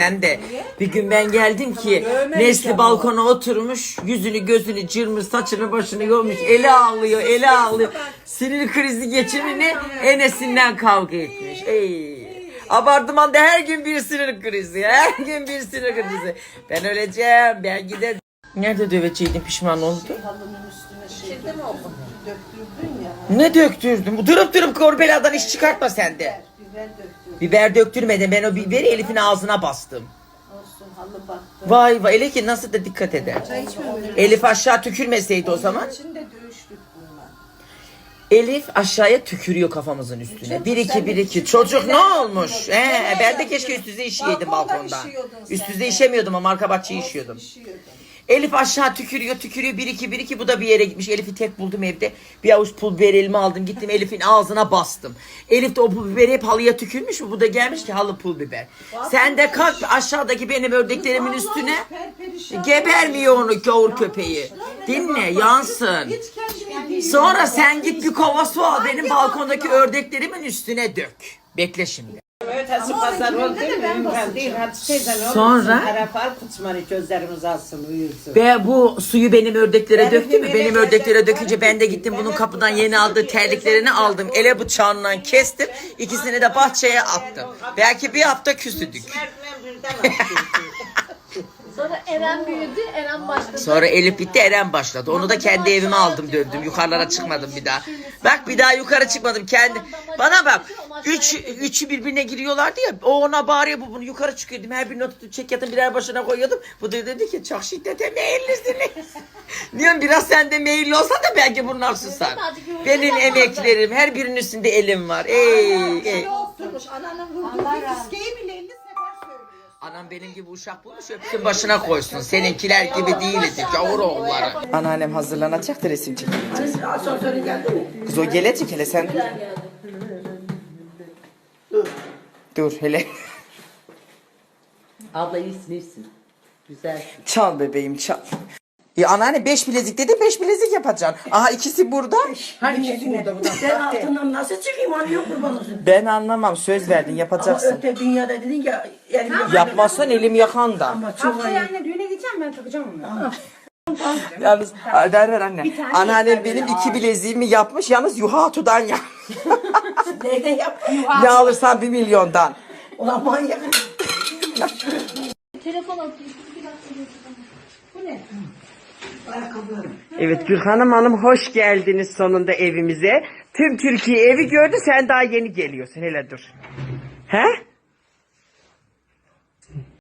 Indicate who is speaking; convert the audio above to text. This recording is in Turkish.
Speaker 1: Ben de. Bir gün ben geldim ki Nesli balkona oturmuş yüzünü gözünü cırmış saçını başını yolmuş eli ağlıyor eli ağlıyor. sinir krizi geçirini enesinden kavga etmiş. Ey. Abartmanda her gün bir sinir krizi her gün bir sinir krizi. Ben öleceğim ben giderim Nerede döveceydim pişman oldu
Speaker 2: Şimdi mi oldu? Döktürdün ya.
Speaker 1: Ne döktürdüm bu durup durup korbeladan iş çıkartma sende
Speaker 2: Biber döktürdün.
Speaker 1: Biber döktürmedim ben o biberi Elif'in ağzına bastım
Speaker 2: Olsun halı battı.
Speaker 1: Vay vay ki nasıl da dikkat eder. Elif aşağı tükürmeseydi o zaman.
Speaker 2: Dövüştük.
Speaker 1: Elif aşağıya tükürüyor kafamızın üstüne. Bir iki bir iki. Çocuk ne olmuş? He, ben de keşke üst düzey işeydim
Speaker 2: Balkonda
Speaker 1: balkonda.
Speaker 2: işiyordun
Speaker 1: Üst
Speaker 2: sen de.
Speaker 1: işemiyordum ama arka bahçeyi işiyordum. Elif aşağı tükürüyor tükürüyor bir iki bir iki bu da bir yere gitmiş. Elif'i tek buldum evde. Bir avuç pul biber elime aldım gittim Elif'in ağzına bastım. Elif de o pul biberi hep halıya tükürmüş mü? Bu da gelmiş ki halı pul biber. Sen de kalk aşağıdaki benim ördeklerimin üstüne. Gebermiyor onu gavur köpeği. Dinle yansın. Sonra sen git bir kova su al benim balkondaki ördeklerimin üstüne dök. Bekle şimdi.
Speaker 3: Ötesi pazar oldu mümkün değil. Hadi teyzen olur.
Speaker 1: Sonra?
Speaker 3: Tarafar kutmanı gözlerimiz alsın uyusun.
Speaker 1: Ve bu suyu benim ördeklere
Speaker 3: Benim
Speaker 1: döktü mü? Benim
Speaker 3: öyle
Speaker 1: ördeklere dökünce ben de gittim bunun kapıdan yeni aldığı terliklerini aldım. Ele bıçağından kestim. İkisini de bahçeye attım. Belki bir hafta
Speaker 3: birden attı.
Speaker 4: Sonra Eren büyüdü, Eren başladı.
Speaker 1: Sonra Elif bitti Eren başladı. Onu da kendi evime aldım dövdüm. Yukarılara çıkmadım bir daha. Bak bir daha yukarı çıkmadım kendi. Bana bak. Üç, üçü birbirine giriyorlardı ya. O ona bağırıyor bu bunu yukarı çıkıyordum. Her birini tutup çek yatın birer başına koyuyordum. Bu da dedi ki çok şiddete meyillisiniz. Diyorum biraz sen de meyilli olsa da belki bunlar susar. Benim emeklerim her birinin üstünde elim var. Ey ey.
Speaker 2: Ananın vurduğu bir fiskeyi bile 50 sefer söylüyor.
Speaker 1: Anam benim gibi uşak bulmuş öpsün başına koysun. Seninkiler gibi değiliz. Gavur oğulları. Anneannem hazırlanacak da resim çekileceğiz.
Speaker 2: Asansörü geldi mi?
Speaker 1: Kız o gelecek hele sen. Dur hele.
Speaker 3: Abla iyisin iyisin. Güzel.
Speaker 1: Çal bebeğim çal. Ya anneanne beş bilezik dedi beş bilezik yapacaksın. Aha ikisi burada.
Speaker 2: Hani burada bu da.
Speaker 5: Ben altından nasıl çıkayım yok kurban olsun.
Speaker 1: Ben anlamam söz verdin
Speaker 5: Ama
Speaker 1: yapacaksın.
Speaker 5: öte dünyada dedin ya elim yok.
Speaker 1: Yapmazsan elim yakan da.
Speaker 5: Ama çok ayıp.
Speaker 6: anne düğüne gideceğim ben takacağım onu.
Speaker 1: Yalnız ver ver anne. Anneannem benim iki bileziğimi yapmış yalnız yuhatudan ya.
Speaker 5: Neyden yap?
Speaker 1: ne alırsan bir milyondan.
Speaker 5: Ulan manyak.
Speaker 4: Telefon atıyor. Bu ne?
Speaker 1: Evet Gülhanım Hanım hoş geldiniz sonunda evimize. Tüm Türkiye evi gördü sen daha yeni geliyorsun. Hele dur. He?